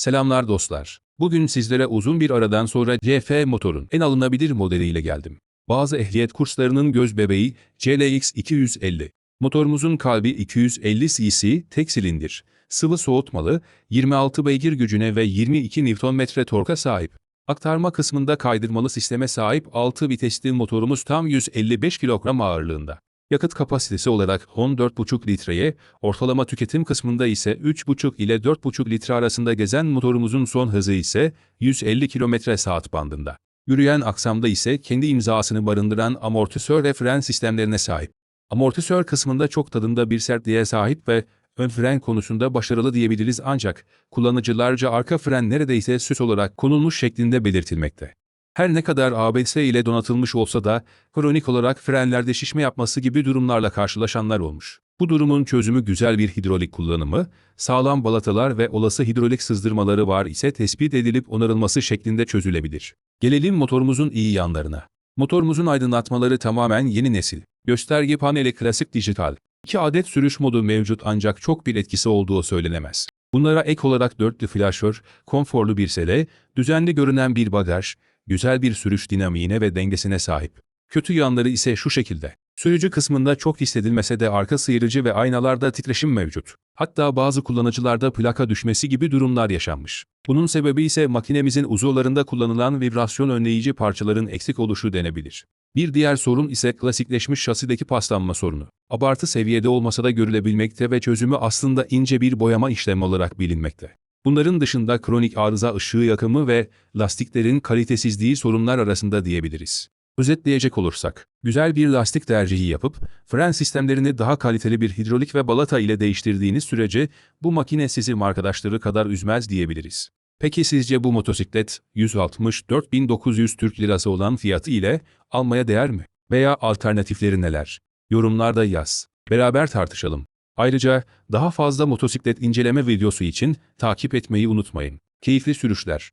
Selamlar dostlar. Bugün sizlere uzun bir aradan sonra CF motorun en alınabilir modeliyle geldim. Bazı ehliyet kurslarının göz bebeği CLX 250. Motorumuzun kalbi 250 cc, tek silindir, sıvı soğutmalı, 26 beygir gücüne ve 22 Nm torka sahip. Aktarma kısmında kaydırmalı sisteme sahip 6 vitesli motorumuz tam 155 kilogram ağırlığında. Yakıt kapasitesi olarak 14,5 litreye, ortalama tüketim kısmında ise 3,5 ile 4,5 litre arasında gezen motorumuzun son hızı ise 150 km saat bandında. Yürüyen aksamda ise kendi imzasını barındıran amortisör ve fren sistemlerine sahip. Amortisör kısmında çok tadında bir sertliğe sahip ve ön fren konusunda başarılı diyebiliriz ancak kullanıcılarca arka fren neredeyse süs olarak konulmuş şeklinde belirtilmekte. Her ne kadar ABS ile donatılmış olsa da kronik olarak frenlerde şişme yapması gibi durumlarla karşılaşanlar olmuş. Bu durumun çözümü güzel bir hidrolik kullanımı, sağlam balatalar ve olası hidrolik sızdırmaları var ise tespit edilip onarılması şeklinde çözülebilir. Gelelim motorumuzun iyi yanlarına. Motorumuzun aydınlatmaları tamamen yeni nesil. Gösterge paneli klasik dijital. 2 adet sürüş modu mevcut ancak çok bir etkisi olduğu söylenemez. Bunlara ek olarak dörtlü flaşör, konforlu bir sele, düzenli görünen bir bagaj, güzel bir sürüş dinamiğine ve dengesine sahip. Kötü yanları ise şu şekilde. Sürücü kısmında çok hissedilmese de arka sıyırıcı ve aynalarda titreşim mevcut. Hatta bazı kullanıcılarda plaka düşmesi gibi durumlar yaşanmış. Bunun sebebi ise makinemizin uzuvlarında kullanılan vibrasyon önleyici parçaların eksik oluşu denebilir. Bir diğer sorun ise klasikleşmiş şasideki paslanma sorunu. Abartı seviyede olmasa da görülebilmekte ve çözümü aslında ince bir boyama işlemi olarak bilinmekte. Bunların dışında kronik arıza ışığı yakımı ve lastiklerin kalitesizliği sorunlar arasında diyebiliriz. Özetleyecek olursak, güzel bir lastik tercihi yapıp, fren sistemlerini daha kaliteli bir hidrolik ve balata ile değiştirdiğiniz sürece bu makine sizi arkadaşları kadar üzmez diyebiliriz. Peki sizce bu motosiklet 164.900 Türk Lirası olan fiyatı ile almaya değer mi? Veya alternatifleri neler? Yorumlarda yaz. Beraber tartışalım. Ayrıca daha fazla motosiklet inceleme videosu için takip etmeyi unutmayın. Keyifli sürüşler.